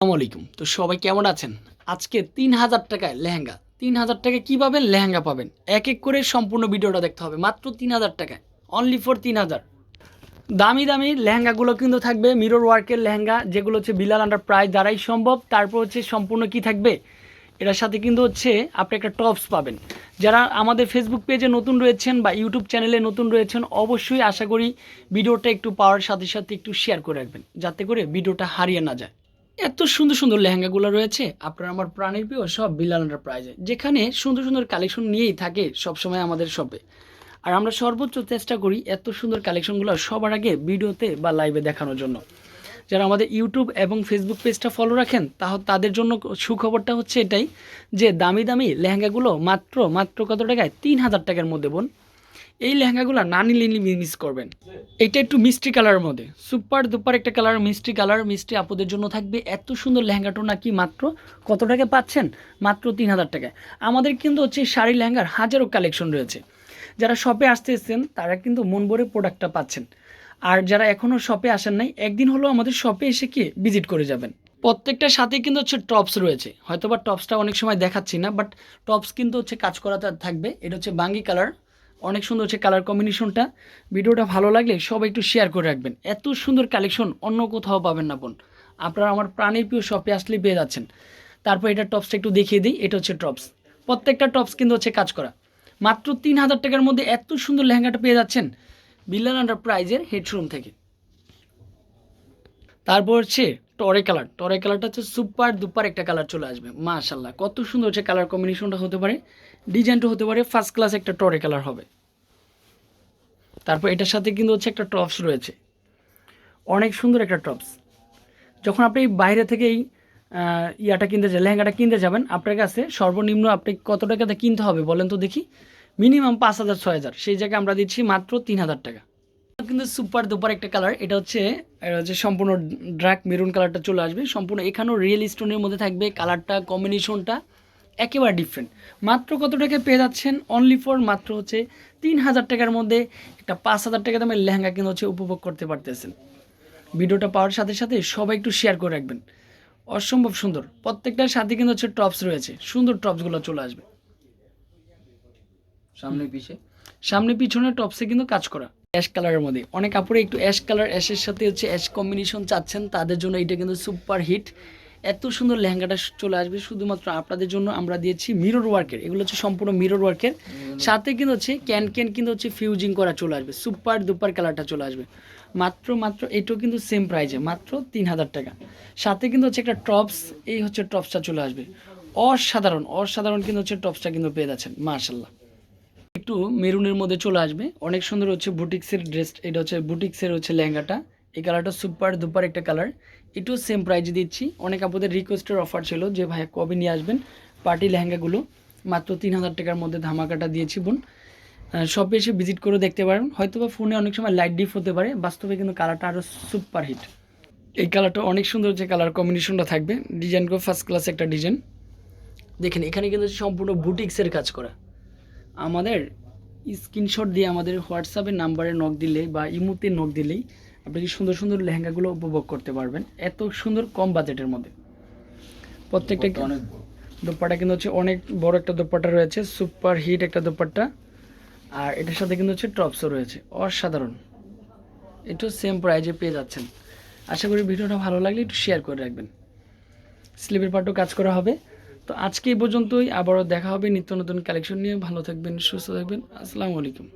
আসসালামু আলাইকুম। তো সবাই কেমন আছেন? আজকে তিন হাজার টাকায় লেহেঙ্গা। তিন হাজার টাকায় কী পাবেন? লেহেঙ্গা পাবেন। এক এক করে সম্পূর্ণ ভিডিওটা দেখতে হবে। মাত্র তিন হাজার টাকায়। অনলি ফর তিন হাজার। দামি দামি লেহেঙ্গাগুলো কিন্তু থাকবে। মিরর ওয়ার্কের লেহেঙ্গা, যেগুলো হচ্ছে বিলাল আন্ডার প্রায় দ্বারাই সম্ভব। তারপর হচ্ছে সম্পূর্ণ কি থাকবে? এটার সাথে কিন্তু হচ্ছে আপনি একটা টপস পাবেন। যারা আমাদের ফেসবুক পেজে নতুন রয়েছেন বা ইউটিউব চ্যানেলে নতুন রয়েছেন, অবশ্যই আশা করি ভিডিওটা একটু পাওয়ার সাথে সাথে একটু শেয়ার করে রাখবেন। যাতে করে ভিডিওটা হারিয়ে না যায়। এত সুন্দর সুন্দর লেহেঙ্গাগুলো রয়েছে। আপনার আমার প্রাণের প্রিয় সব বিলাল আন্ডার প্রাইজে। যেখানে সুন্দর সুন্দর কালেকশন নিয়েই থাকে সবসময় আমাদের শপে। আর আমরা সর্বোচ্চ চেষ্টা করি এত সুন্দর কালেকশনগুলো সবার আগে ভিডিওতে বা লাইভে দেখানোর জন্য। যারা আমাদের ইউটিউব এবং ফেসবুক পেজটা ফলো রাখেন তা তাদের জন্য সুখবরটা হচ্ছে এটাই যে দামি দামি লেহেঙ্গাগুলো মাত্র মাত্র কত টাকায়? তিন হাজার টাকার মধ্যে, বোন। এই লেহেঙ্গাগুলো না নিলে মিস করবেন। এটা একটু মিষ্টি কালারের মধ্যে। সুপার দুপার একটা কালার মিষ্টি কালার মিষ্টি আপুদের জন্য থাকবে। এত সুন্দর লেহেঙ্গাটা নাকি মাত্র কত টাকা পাচ্ছেন? মাত্র তিন হাজার টাকায়। আমাদের কিন্তু হচ্ছে শাড়ি লেহেঙ্গার হাজারো কালেকশন রয়েছে। যারা শপে আসতে এসেছেন, তারা কিন্তু মন ভরে প্রোডাক্টটা পাচ্ছেন। আর যারা এখনও শপে আসেন নাই, একদিন হলো আমাদের শপে এসে কি ভিজিট করে যাবেন। প্রত্যেকটার সাথে কিন্তু হচ্ছে টপস রয়েছে। হয়তো বা টপসটা অনেক সময় দেখাচ্ছি না বাট টপস কিন্তু হচ্ছে কাজ করাতে থাকবে। এটা হচ্ছে বাঙ্গি কালার অনেক সুন্দর হচ্ছে কালার কম্বিনেশনটা ভিডিওটা ভালো লাগলে সবাই একটু শেয়ার করে রাখবেন। এত সুন্দর কালেকশন অন্য কোথাও পাবেন না বোন। আপনারা আমার প্রাণের প্রিয় শপে আসলেই পেয়ে যাচ্ছেন। তারপর এটা টপসটা একটু দেখিয়ে দিই, এটা হচ্ছে টপস প্রত্যেকটা টপস কিন্তু হচ্ছে কাজ করা। মাত্র তিন হাজার টাকার মধ্যে এত সুন্দর লেহেঙ্গাটা পেয়ে যাচ্ছেন বিল্লাল আন্ডার প্রাইজের হেডশোরুম থেকে। তারপর হচ্ছে টরে কালার, টরে কালারটা হচ্ছে সুপার দুপার একটা কালার চলে আসবে মাশাল্লাহ কত সুন্দর হচ্ছে কালার কম্বিনেশনটা হতে পারে, ডিজাইনটা হতে পারে ফার্স্ট ক্লাস একটা টরে কালার হবে। তারপর এটার সাথে কিন্তু হচ্ছে একটা টপস রয়েছে। অনেক সুন্দর একটা টপস। যখন আপনি বাইরে থেকে এই ইয়াটা কিনতে যাবেন, লেহেঙ্গাটা কিনতে যাবেন, আপনার কাছে সর্বনিম্ন আপনি কত টাকাতে কিনতে হবে বলেন তো দেখি? মিনিমাম পাঁচ হাজার, ছয় হাজার। সেই জায়গায় আমরা দিচ্ছি মাত্র তিন হাজার টাকা। কিন্তু সুপার দুপার একটা কালার এটা হচ্ছে হচ্ছে সম্পূর্ণ ড্রাক মেরুন কালারটা চলে আসবে। সম্পূর্ণ এখানেও রিয়েল স্টোনের মধ্যে থাকবে কালারটা কম্বিনেশনটা একেবারে ডিফারেন্ট মাত্র কত টাকায় পেয়ে যাচ্ছেন? অনলি ফর মাত্র হচ্ছে তিন হাজার টাকার মধ্যে একটা পাঁচ হাজার টাকা দামের লেহেঙ্গা কিন্তু হচ্ছে উপভোগ করতে পারতেছেন। ভিডিওটা পাওয়ার সাথে সাথে সবাই একটু শেয়ার করে রাখবেন। অসম্ভব সুন্দর। প্রত্যেকটার সাথে কিন্তু হচ্ছে টপস রয়েছে। সুন্দর টপসগুলো চলে আসবে। সামনে পিছে? সামনে পিছনে টপসে কিন্তু কাজ করা। অ্যাশ কালারের মধ্যে। অনেক কাপড়ে একটু অ্যাশ কালার অ্যাশের সাথে হচ্ছে অ্যাশ কম্বিনেশন চাচ্ছেন তাদের জন্য এটা কিন্তু সুপার হিট এত সুন্দর লেহেঙ্গাটা চলে আসবে শুধুমাত্র আপনাদের জন্য আমরা দিয়েছি মিরর ওয়ার্কের এগুলো হচ্ছে সম্পূর্ণ মিরর ওয়ার্কের সাথে কিন্তু হচ্ছে ক্যান ক্যান কিন্তু হচ্ছে ফিউজিং করা চলে আসবে সুপার দুপার কালারটা চলে আসবে। মাত্র মাত্র এটাও কিন্তু সেম প্রাইজে মাত্র তিন হাজার টাকা। সাথে কিন্তু হচ্ছে একটা টপস এই হচ্ছে টপসটা চলে আসবে। অসাধারণ অসাধারণ কিন্তু হচ্ছে টপসটা কিন্তু পেয়ে যাচ্ছেন মার্শাল্লাহ একটু মেরুনের মধ্যে চলে আসবে। অনেক সুন্দর হচ্ছে বুটিক্সের ড্রেস এটা হচ্ছে বুটিক্সের হচ্ছে লেহেঙ্গাটা। এই কালারটা সুপার দুপার একটা কালার একটু সেম প্রাইজে দিচ্ছি। অনেক আপনাদের রিকোয়েস্টের অফার ছিল যে, ভাই, কবে নিয়ে আসবেন পার্টি লেহেঙ্গাগুলো? মাত্র তিন হাজার টাকার মধ্যে ধামাকাটা দিয়েছি বোন। শপে এসে ভিজিট করে দেখতে পারেন। হয়তো বা ফোনে অনেক সময় লাইট ডিপ হতে পারে। বাস্তবে কিন্তু কালারটা আরও সুপার হিট এই কালারটা অনেক সুন্দর হচ্ছে কালার কম্বিনেশনটা থাকবে। ডিজাইনগুলো ফার্স্ট ক্লাস একটা ডিজাইন দেখেন, এখানে কিন্তু সম্পূর্ণ বুটিক্সের কাজ করা। আমাদের স্ক্রিনশট দিয়ে আমাদের হোয়াটসঅ্যাপের নাম্বারে নক দিলে বা ইমুতে নক দিলেই আপনি কি সুন্দর সুন্দর লেহেঙ্গাগুলো উপভোগ করতে পারবেন। এত সুন্দর কম বাজেটের মধ্যে। প্রত্যেকটা বড়। কিন্তু হচ্ছে অনেক বড় একটা দোপাট্টা রয়েছে সুপার হিট একটা দোপাট্টা। আর এটার সাথে কিন্তু হচ্ছে টপসও রয়েছে অসাধারণ। একটু সেম প্রাইজে পেয়ে যাচ্ছেন। আশা করি ভিডিওটা ভালো লাগলে একটু শেয়ার করে রাখবেন। স্লিপের পার্টও কাজ করা হবে। তো আজকে এই পর্যন্তই, আবারও দেখা হবে নিত্য নতুন কালেকশন নিয়ে। ভালো থাকবেন, সুস্থ থাকবেন। আসসালামু আলাইকুম।